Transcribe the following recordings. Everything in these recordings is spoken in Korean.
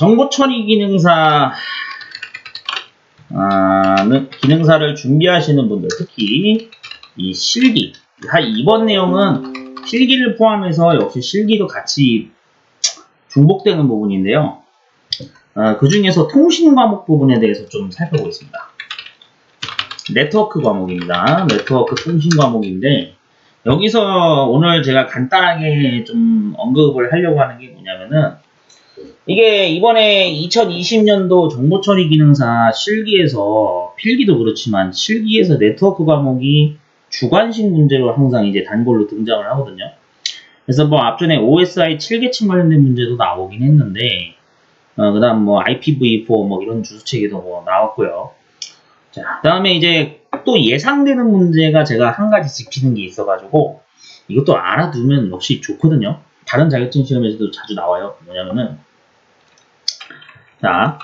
정보 처리 기능사 아, 는- 기능사를 준비하시는 분들 특히 이 실기 하- 이번 내용은 필기를 포함해서 역시 실기도 같이 중복되는 부분인데요. 그 중에서 통신 과목 부분에 대해서 좀 살펴보겠습니다. 네트워크 과목입니다. 네트워크 통신 과목인데 여기서 오늘 제가 간단하게 좀 언급을 하려고 하는 게 뭐냐면은 이게 이번에 2020년도 정보처리 기능사 실기에서 필기도 그렇지만 실기에서 네트워크 과목이 주관식 문제로 항상 이제 단골로 등장을 하거든요. 그래서 뭐 앞전에 OSI 7계층 관련된 문제도 나오긴 했는데 어, 그 다음 뭐 IPv4 뭐 이런 주소체계도 뭐 나왔고요. 자, 그 다음에 이제 또 예상되는 문제가 제가 한 가지 짚히는 게 있어가지고 이것도 알아두면 역시 좋거든요. 다른 자격증 시험에서도 자주 나와요. 뭐냐면은 자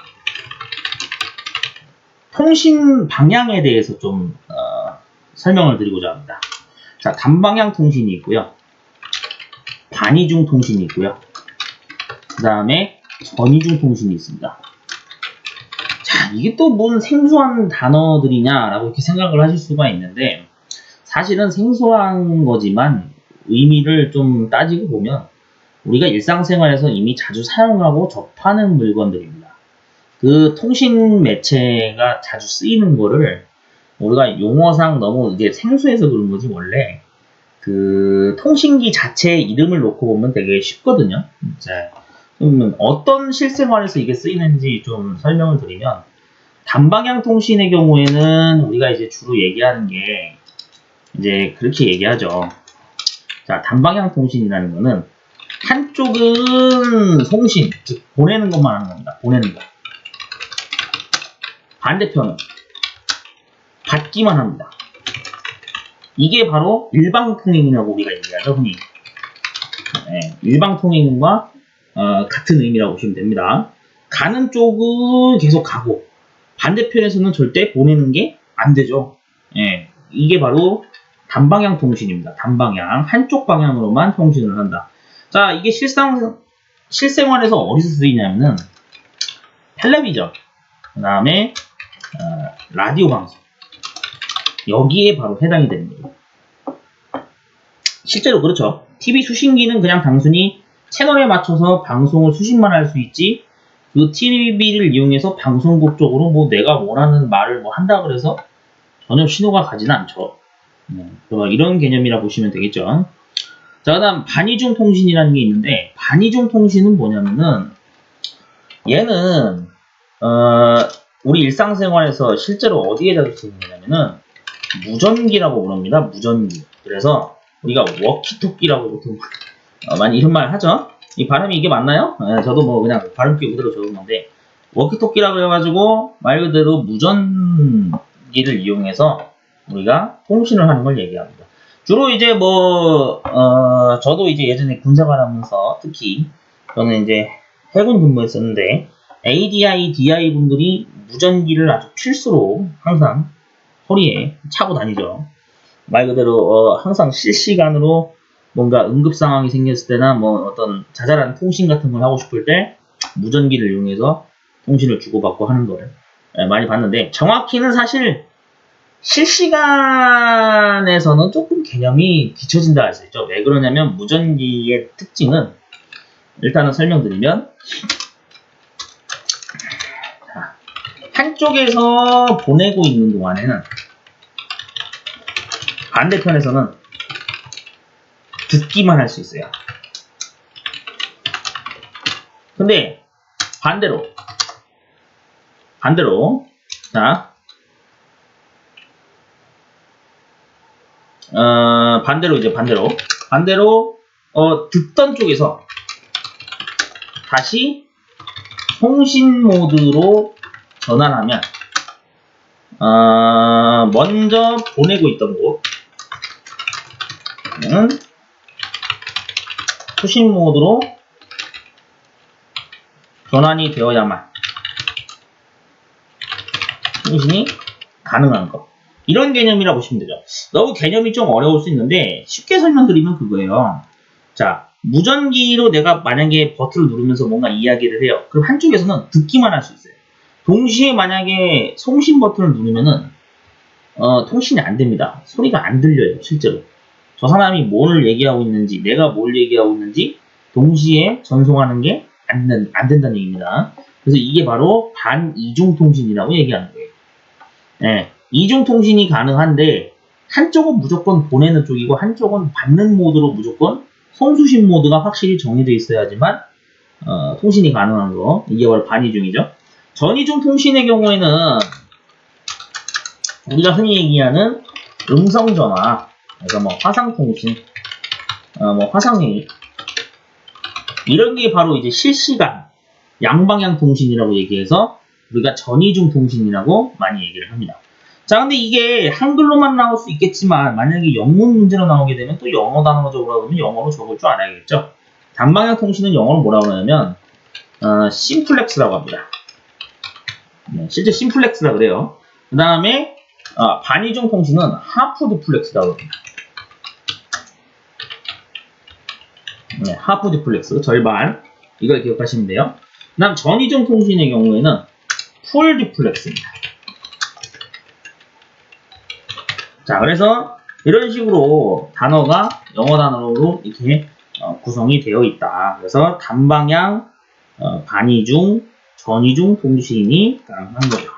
통신 방향에 대해서 좀 어, 설명을 드리고자 합니다. 자 단방향 통신이 있고요. 반이중 통신이 있고요. 그 다음에 전이중 통신이 있습니다. 자, 이게 또 뭔 생소한 단어들이냐라고 이렇게 생각을 하실 수가 있는데, 사실은 생소한 거지만 의미를 좀 따지고 보면 우리가 일상생활에서 이미 자주 사용하고 접하는 물건들입니다. 그 통신 매체가 자주 쓰이는 거를 우리가 용어상 너무 이제 생소해서 그런 거지 원래 그 통신기 자체의 이름을 놓고 보면 되게 쉽거든요. 자, 그러면 어떤 실생활에서 이게 쓰이는지 좀 설명을 드리면 단방향 통신의 경우에는 우리가 이제 주로 얘기하는 게 이제 그렇게 얘기하죠. 자, 단방향 통신이라는 거는 한쪽은 송신, 즉 보내는 것만 하는 겁니다. 보내는 거. 반대편은 받기만 합니다. 이게 바로 일방통행이라고 우리가 얘기하죠, 흔히. 네, 일방통행과 어, 같은 의미라고 보시면 됩니다. 가는 쪽은 계속 가고 반대편에서는 절대 보내는 게 안 되죠. 예, 이게 바로 단방향 통신입니다. 단방향 한쪽 방향으로만 통신을 한다. 자, 이게 실상 실생활에서 어디서 쓰이냐면은 텔레비전, 그 다음에 어, 라디오 방송 여기에 바로 해당이 됩니다. 실제로 그렇죠. TV 수신기는 그냥 단순히 채널에 맞춰서 방송을 수신만 할 수 있지 그 TV를 이용해서 방송국 쪽으로 뭐 내가 원하는 말을 뭐 한다 그래서 전혀 신호가 가지는 않죠. 네, 이런 개념이라 보시면 되겠죠. 자, 그 다음 반이중 통신이라는 게 있는데 반이중 통신은 뭐냐면은 얘는 어, 우리 일상생활에서 실제로 어디에 자주 쓰는 거냐면은 무전기라고 부릅니다. 무전기. 그래서 우리가 워키토키라고 보통 어, 많이 이런 말 하죠. 이 발음이 이게 맞나요? 예, 저도 뭐 그냥 발음기 그대로 적은 건데 워키토키라고 해가지고 말 그대로 무전기를 이용해서 우리가 통신을 하는 걸 얘기합니다. 주로 이제 뭐 어, 저도 이제 예전에 군생활 하면서 특히 저는 이제 해군 근무했었는데 ADI, DI 분들이 무전기를 아주 필수로 항상 허리에 차고 다니죠. 말 그대로 어, 항상 실시간으로 뭔가 응급 상황이 생겼을 때나 뭐 어떤 자잘한 통신 같은 걸 하고 싶을 때 무전기를 이용해서 통신을 주고받고 하는 걸 예, 많이 봤는데 정확히는 사실 실시간에서는 조금 개념이 뒤처진다 할 수 있죠. 왜 그러냐면 무전기의 특징은 일단은 설명드리면 자, 한쪽에서 보내고 있는 동안에는 반대편에서는 듣기만 할 수 있어요. 근데 반대로 반대로 자 어, 반대로 이제 반대로 반대로 어, 듣던 쪽에서 다시 통신 모드로 전환 하면 어, 먼저 보내고 있던 곳은 수신 모드로 전환이 되어야만 통신이 가능한 것. 이런 개념이라 보시면 되죠. 너무 개념이 좀 어려울 수 있는데 쉽게 설명드리면 그거예요. 자, 무전기로 내가 만약에 버튼을 누르면서 뭔가 이야기를 해요. 그럼 한쪽에서는 듣기만 할 수 있어요. 동시에 만약에 송신 버튼을 누르면은 어, 통신이 안 됩니다. 소리가 안 들려요, 실제로. 저 사람이 뭘 얘기하고 있는지, 내가 뭘 얘기하고 있는지 동시에 전송하는 게안안 된다는 얘기입니다. 그래서 이게 바로 반이중 통신이라고 얘기하는 거예요. 네, 이중 통신이 가능한데 한쪽은 무조건 보내는 쪽이고 한쪽은 받는 모드로 무조건 송수신 모드가 확실히 정해져 있어야지만 어, 통신이 가능한 거 이게 바로 반이중이죠. 전이중 통신의 경우에는 우리가 흔히 얘기하는 음성 전화, 그래서 뭐 화상 통신, 어, 뭐 화상 회의 이런 게 바로 이제 실시간 양방향 통신이라고 얘기해서 우리가 전이중 통신이라고 많이 얘기를 합니다. 자, 근데 이게 한글로만 나올 수 있겠지만 만약에 영문 문제로 나오게 되면 또 영어 단어로 적으라 그러면 영어로 적을 줄 알아야겠죠. 단방향 통신은 영어로 뭐라고 하냐면 어, 심플렉스라고 합니다. 네, 실제 심플렉스라 그래요. 그 다음에 어, 반이중 통신은 하프디플렉스라고 합니다. 네, 하프디플렉스 절반 이걸 기억하시면 돼요. 그 다음 전이중 통신의 경우에는 풀디플렉스입니다. 자, 그래서 이런 식으로 단어가 영어 단어로 이렇게 어, 구성이 되어 있다. 그래서 단방향, 어, 반이중, 전이중 통신이 가능한 거죠.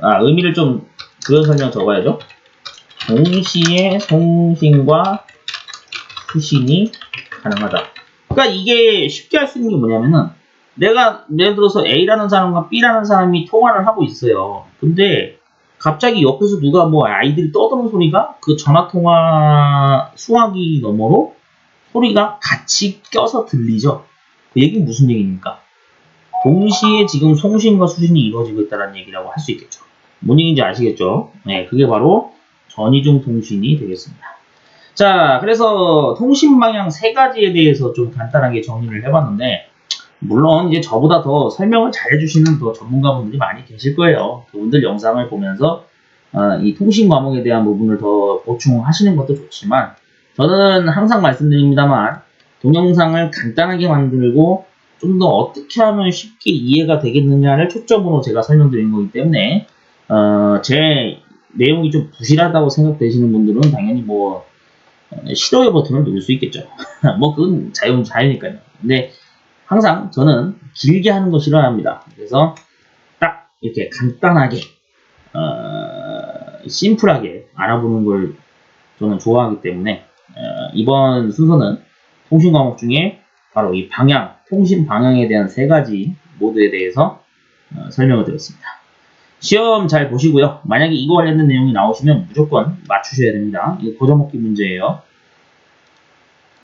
아, 의미를 좀 그런 설명 적어야죠. 동시에 송신과 수신이 가능하다. 그러니까 이게 쉽게 할 수 있는 게 뭐냐면은 내가 예를 들어서 A라는 사람과 B라는 사람이 통화를 하고 있어요. 근데 갑자기 옆에서 누가 뭐 아이들이 떠드는 소리가 그 전화 통화 수화기 너머로 소리가 같이 껴서 들리죠. 그 얘기는 무슨 얘기입니까? 동시에 지금 송신과 수신이 이루어지고 있다는 얘기라고 할 수 있겠죠. 뭔 얘기인지 아시겠죠? 네, 그게 바로 전이중 통신이 되겠습니다. 자, 그래서 통신 방향 세 가지에 대해서 좀 간단하게 정리를 해봤는데, 물론 이제 저보다 더 설명을 잘 해주시는 더 전문가분들이 많이 계실 거예요. 그분들 영상을 보면서 어, 이 통신 과목에 대한 부분을 더 보충하시는 것도 좋지만, 저는 항상 말씀드립니다만, 동영상을 간단하게 만들고 좀 더 어떻게 하면 쉽게 이해가 되겠느냐를 초점으로 제가 설명드린 거기 때문에 어, 제 내용이 좀 부실하다고 생각되시는 분들은 당연히 뭐 어, 싫어요 버튼을 누를 수 있겠죠. 뭐 그건 자유 자유니까요. 근데 항상 저는 길게 하는 거 싫어합니다. 그래서 딱 이렇게 간단하게 어, 심플하게 알아보는 걸 저는 좋아하기 때문에 어, 이번 순서는 통신 과목 중에 바로 이 방향, 통신 방향에 대한 세 가지 모드에 대해서 어, 설명을 드렸습니다. 시험 잘 보시고요. 만약에 이거 관련된 내용이 나오시면 무조건 맞추셔야 됩니다. 이거 고정먹기 문제예요.